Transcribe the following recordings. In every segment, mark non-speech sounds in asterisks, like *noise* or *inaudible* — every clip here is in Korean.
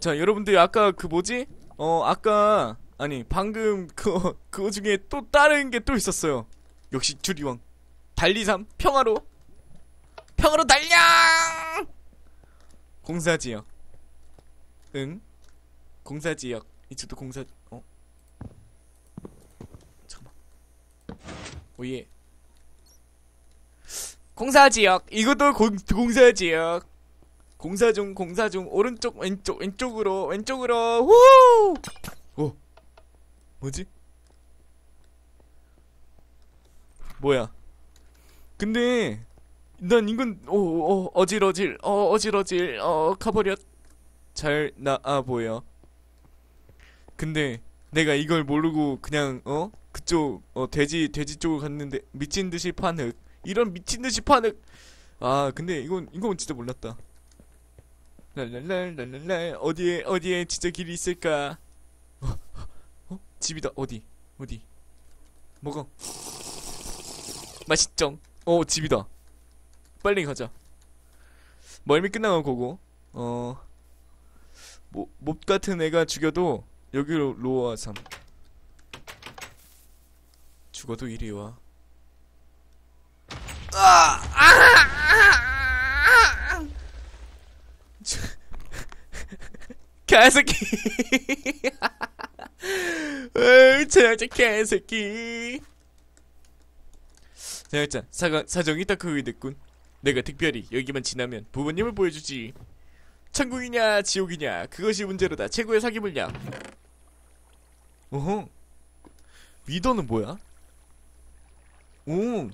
자 여러분들 아까 그 뭐지? 어 아까 아니 방금 그 *laughs* 그거 중에 또 다른 게 또 있었어요. 역시 주리왕. 달리삼 평화로. 평화로 달려 공사지역. 응? 공사지역. 이쪽도 공사 어? 잠깐만. 오예. 공사지역. 이것도 공, 공사지역 공사 중 공사 중 오른쪽 왼쪽 왼쪽으로 왼쪽으로 후! 오 뭐지? 뭐야? 근데 난 이건 오, 오 어질어질 어 어질어질 어 가버렸 잘 나아 보여. 근데 내가 이걸 모르고 그냥 어 그쪽 어 돼지 돼지 쪽으로 갔는데 미친 듯이 파늑 이런 미친 듯이 파늑 아 근데 이건 이건 진짜 몰랐다. 랄랄랄랄랄 어디에 어디에 진짜 길이 있을까? 어, 어? 집이다 어디 어디 먹어 맛있죠? 어 집이다 빨리 가자 멀미 끝나면 고고 어 모, 몹 같은 애가 죽여도 여기로 로아 삼 죽어도 이리 와 개새끼. *laughs* 으, 제작자 개새끼. 제작자 사가, 사정이 딱 그게 됐군. 내가 특별히 여기만 지나면 부모님을 보여주지. 천국이냐 지옥이냐 그것이 문제로다. 최고의 사기 물량 어허. 위더는 뭐야? 오.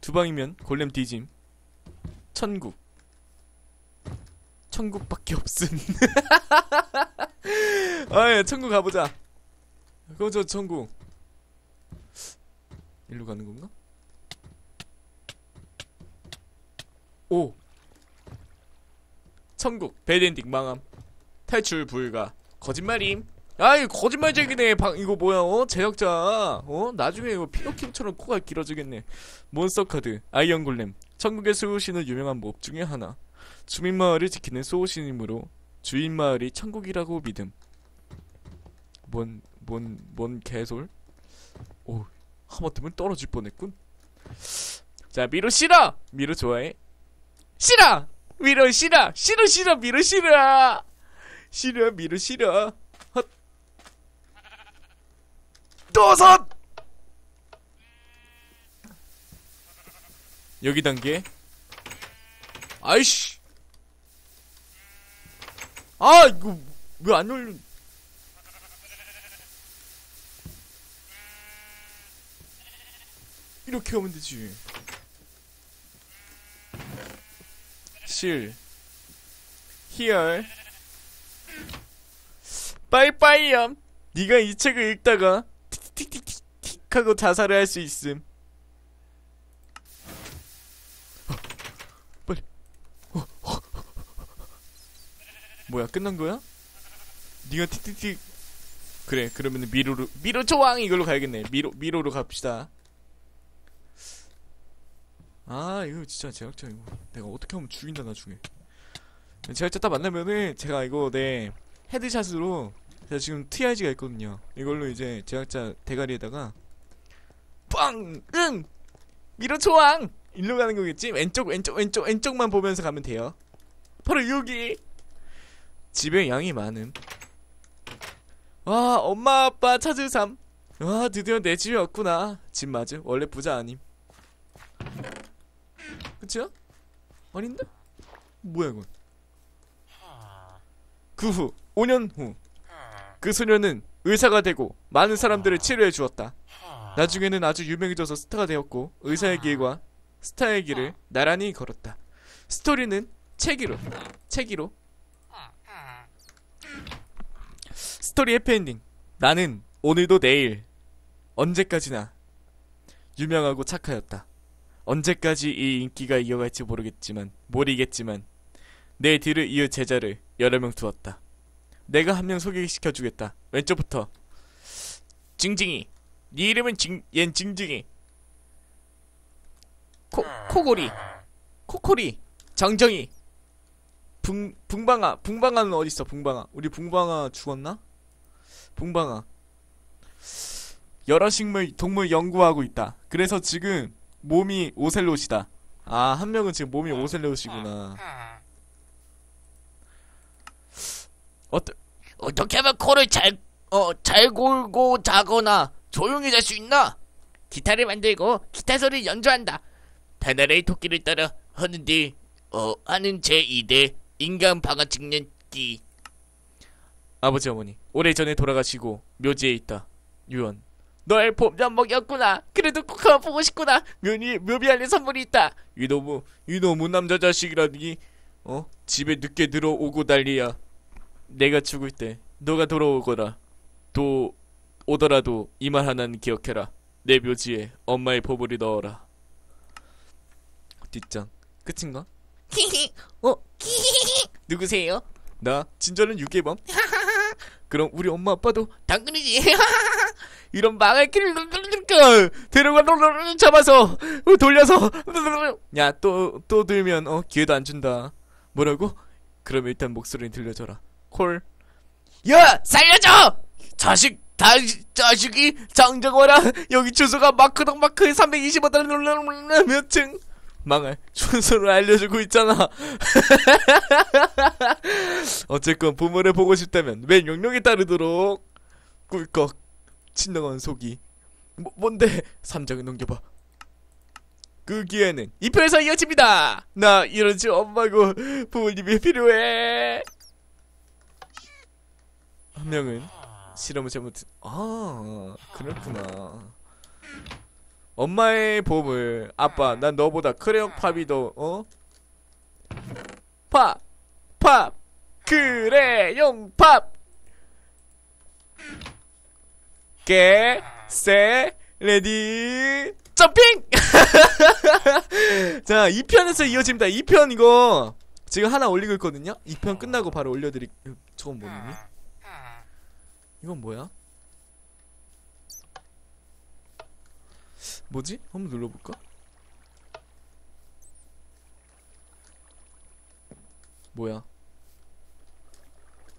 두 방이면 골렘 뒤짐. 천국 천국밖에 없음. *laughs* 아예 천국 가보자. 그거 저 천국. 일로 가는 건가? 오. 천국. 배드엔딩 망함. 탈출 불가. 거짓말임. 아이 거짓말쟁이네. 방 이거 뭐야 어? 제작자. 어? 나중에 이거 피노키오처럼 코가 길어지겠네. 몬스터 카드. 아이언 골렘. 천국의 수호신은 유명한 몹 중에 하나 주민 마을을 지키는 수호신이므로 주인 마을이 천국이라고 믿음. 뭔 뭔 뭔 개솔 오 하마터면 떨어질 뻔했군. 자 미로 싫어 미로 좋아해. 싫어 미로 싫어 싫어 싫어 미로 싫어 싫어 미로 싫어 헛. 도섯 여기 단계. 아이씨 아 이거 왜 안 열려? 이렇게 하면 되지. 실 히얼 빠이빠이염 네가 이 책을 읽다가 틱틱틱틱 하고 자살을 할 수 있음 어, 빨리 어, 어. 뭐야 끝난 거야? 네가 틱틱틱 그래 그러면은 미로로 미로 조왕 이걸로 가야겠네 미로 미로로 갑시다 아 이거 진짜 제작자 이거 내가 어떻게 하면 죽인다 나중에 제작자 딱 만나면은 제가 이거 내 헤드샷으로 제가 지금 TRG가 있거든요 이걸로 이제 제작자 대가리에다가 빵! 응! 미로 조왕! 일로 가는 거겠지? 왼쪽 왼쪽 왼쪽 왼쪽만 보면서 가면 돼요 바로 여기 집에 양이 많음. 와 엄마 아빠 찾으삼 와 드디어 내 집에 왔구나. 집 맞음? 원래 부자 아님. 그치요? 아닌데? 뭐야 이건? 그 후 5년 후. 그 소녀는 의사가 되고 많은 사람들을 치료해 주었다. 나중에는 아주 유명해져서 스타가 되었고 의사의 길과 스타의 길을 나란히 걸었다. 스토리는 책이로 책이로 스토리 해피엔딩 나는 오늘도 내일. 언제까지나 유명하고 착하였다. 언제까지 이 인기가 이어갈지 모르겠지만 모르겠지만 내 뒤를 이을 제자를 여러 명 두었다. 내가 한 명 소개시켜 주겠다. 왼쪽부터. 징징이. 네 이름은 징, 얜 징징이. 코, 코골이. 코코리. 정정이. 붕 붕방아. 붕방아는 어디 있어? 붕방아. 우리 붕방아 죽었나 붕방아 여러 식물 동물 연구하고 있다 그래서 지금 몸이 오셀롯이다 아 한 명은 지금 몸이 오셀롯이구나 어떠 어떻게 하면 코를 잘, 어, 잘 골고 자거나 조용히 잘 수 있나? 기타를 만들고 기타 소리를 연주한다. 바나나의 토끼를 따라 하는 데, 어, 하는 제2대 인간 방아 찍는 끼. 아버지 어머니 오래전에 돌아가시고 묘지에 있다. 유언. 널 봄전 먹였구나. 그래도 꼭 한번 보고 싶구나. 묘니 묘비 안에 선물이 있다. 이놈의 이놈의 남자 자식이라니. 어? 집에 늦게 들어오고 난리야. 내가 죽을 때 너가 돌아오거라. 또 오더라도 이 말 하나는 기억해라. 내 묘지에 엄마의 보물을 넣어라. 뒷장. 끝인가? 히히, 어, 히히히. 누구세요? 나? 진저는 유괴범 *laughs* 그럼 우리 엄마 아빠도 당근이지. *laughs* 이런 망할 길을 데려가 잡아서 돌려서 야또또 들면 어 기회도 안 준다. 뭐라고? 그럼 일단 목소리 들려줘라. 콜. 야, 살려줘! 자식, 다, 자식이 장정원아 여기 주소가 마크덕 마크 325달 몇층 망할 주소를 알려주고 있잖아. *laughs* 어쨌건 부모를 보고 싶다면 왜 용령에 따르도록? 꿀꺽 친정한 속이. 뭐, 뭔데? 삼장을 넘겨봐. 그 기회는 2편에서 이어집니다. 나집 엄마고 부모님이 필요해. 한 명은 실험을 잘못 아 그렇구나 엄마의 보물 아빠 난 너보다 크레용 팝이 더 어? 팝! 팝! 크레용 팝! 깨, 세, 레디, 점핑! *laughs* 자, 2편에서 이어집니다. 2편 이거 지금 하나 올리고 있거든요? 2편 끝나고 바로 올려드릴, 저건 뭐니? 이건 뭐야? 뭐지? 한번 눌러볼까? 뭐야?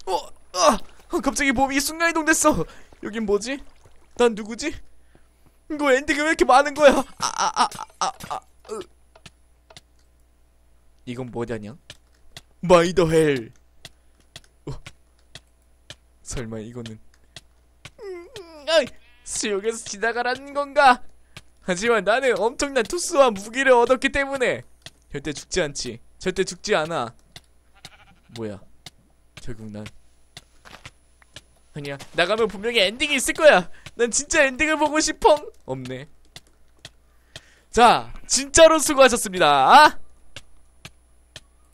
어! 아! 아, 갑자기 몸이 순간이동됐어! 여긴 뭐지? 난 누구지? 이거 엔딩이 왜 이렇게 많은 거야? 아, 아, 아, 아, 아, 으. 이건 뭐냐냐? 마이더 헬! 어. 설마 이거는 음, 아이, 수용에서 지나가라는 건가? 하지만 나는 엄청난 투수와 무기를 얻었기 때문에 절대 죽지 않지. 절대 죽지 않아. 뭐야? 결국 난 아니야. 나가면 분명히 엔딩이 있을 거야. 난 진짜 엔딩을 보고 싶어. 없네. 자, 진짜로 수고하셨습니다.